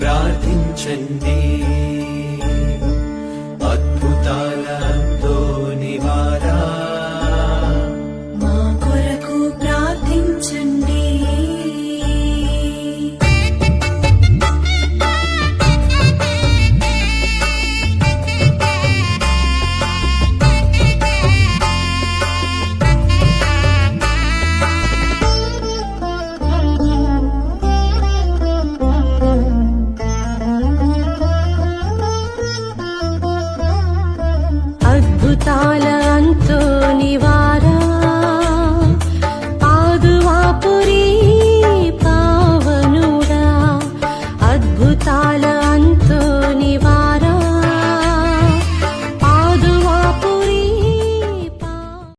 ప్రార్థించండి. దుఃఖాల అంతో నివారా? పాదువాపురి పావనుడా అద్భుతాల అంతో